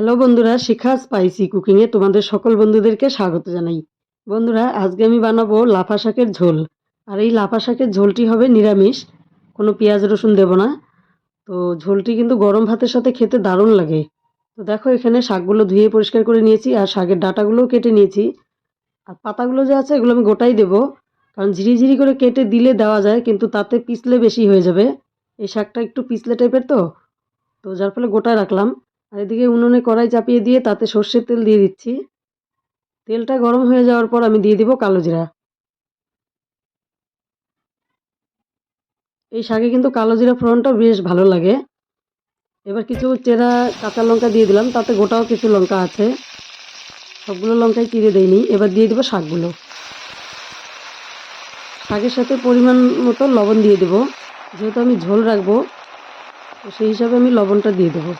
Hello বন্ধুরা, শিখা spicy কুকিংয়ে তোমাদের সকল বন্ধুদেরকে স্বাগত জানাই। বন্ধুরা, আজকে আমি বানাবো লাফা শাকের ঝোল। আর এই লাফা শাকের ঝোলটি হবে নিরামিষ, কোনো পেঁয়াজ রসুন দেব না। তো ঝোলটি কিন্তু গরম ভাতের সাথে খেতে দারুণ লাগে। তো দেখো, এখানে শাকগুলো ধুয়ে পরিষ্কার করে নিয়েছি, আর শাকের ডাটাগুলোও কেটে নিয়েছি। আর পাতাগুলো যে আছে, এগুলো আমি গোটাই দেবো। কারণ ঝিরিঝিরি করে কেটে দিলে দেওয়া যায়, কিন্তু তাতে পিছলে বেশি হয়ে যাবে। এই শাকটা একটু পিছলে টাইপের তো? তো যার ফলে গোটায় রাখলাম। আর এদিকে উনুনে কড়াই চাপিয়ে দিয়ে তাতে সর্ষের তেল দিয়ে দিচ্ছি। তেলটা গরম হয়ে যাওয়ার পর আমি দিয়ে দিব কালো জিরা। এই শাকে কিন্তু কালো জিরা ফোড়নটা বেশ ভালো লাগে। এবার কিছু চেরা কাঁচা লঙ্কা দিয়ে দিলাম, তাতে গোটাও কিছু লঙ্কা আছে। সবগুলো লঙ্কাই চিড়ে দেয়নি এবার দিয়ে দেবো শাকগুলো। শাকের সাথে পরিমাণ মতো লবণ দিয়ে দেবো। যেহেতু আমি ঝোল রাখব সেই হিসাবে আমি লবণটা দিয়ে দেবো।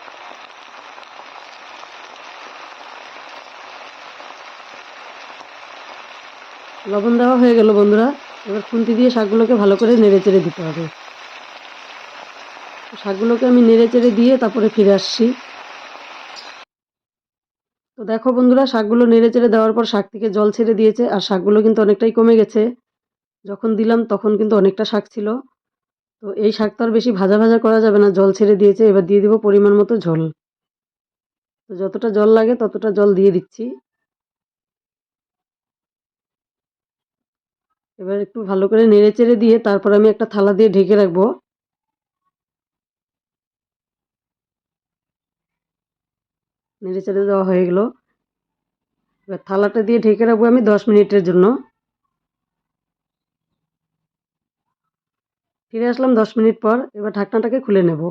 লবণ দেওয়া হয়ে গেল বন্ধুরা। এবার খুন্তি দিয়ে শাকগুলোকে ভালো করে নেড়ে চেড়ে দিতে হবে। শাকগুলোকে আমি নেড়ে চেড়ে দিয়ে তারপরে ফিরে আসছি। তো দেখো বন্ধুরা, শাকগুলো নেড়ে চেড়ে দেওয়ার পর শাক থেকে জল ছেড়ে দিয়েছে, আর শাকগুলো কিন্তু অনেকটাই কমে গেছে। যখন দিলাম তখন কিন্তু অনেকটা শাক ছিল। তো এই শাক তো আর বেশি ভাজা ভাজা করা যাবে না, জল ছেড়ে দিয়েছে। এবার দিয়ে দিব পরিমাণ মতো ঝোল। তো যতটা জল লাগে ততটা জল দিয়ে দিচ্ছি। এবার একটু ভালো করে নেড়ে চেড়ে দিয়ে তারপর আমি একটা থালা দিয়ে ঢেকে রাখব। নেড়ে চেড়ে দেওয়া হয়ে গেল। এবার থালাটা দিয়ে ঢেকে রাখব আমি দশ মিনিটের জন্য। ফিরে আসলাম দশ মিনিট পর, এবার ঢাকনাটাকে খুলে নেব।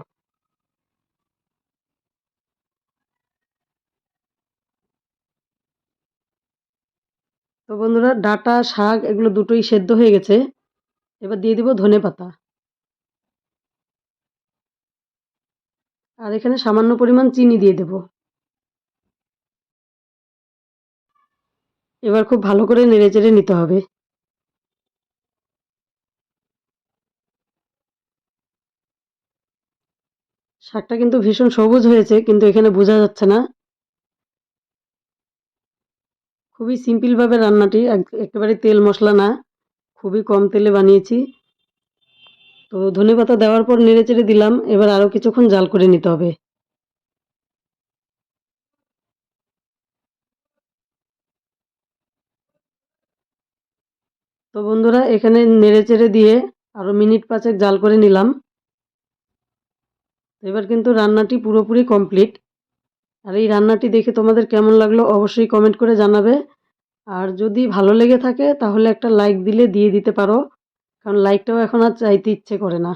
তো বন্ধুরা, ডাটা, শাক এগুলো দুটোই সেদ্ধ হয়ে গেছে। এবার দিয়ে দিব ধনে পাতা। আর এখানে সামান্য পরিমাণ চিনি দিয়ে দেব। এবার খুব ভালো করে নেড়ে চেড়ে নিতে হবে। শাকটা কিন্তু ভীষণ সবুজ হয়েছে, কিন্তু এখানে বোঝা যাচ্ছে না। খুবই সিম্পলভাবে রান্নাটি একেবারে তেল মশলা না, খুবই কম তেলে বানিয়েছি। তো ধনে পাতা দেওয়ার পর নেড়ে চেড়ে দিলাম, এবার আরও কিছুক্ষণ জাল করে নিতে হবে। তো বন্ধুরা, এখানে নেড়ে চেড়ে দিয়ে আরও মিনিট পাঁচেক জাল করে নিলাম। এবার কিন্তু রান্নাটি পুরোপুরি কমপ্লিট আর এই রান্নাটি দেখে তোমাদের কেমন লাগল অবশ্যই কমেন্ট করে জানাবে। আর যদি ভালো লেগে থাকে, তাহলে একটা লাইক দিলে দিয়ে দিতে পারো। কারণ লাইকটাও এখন আর চাইতে ইচ্ছে করে না।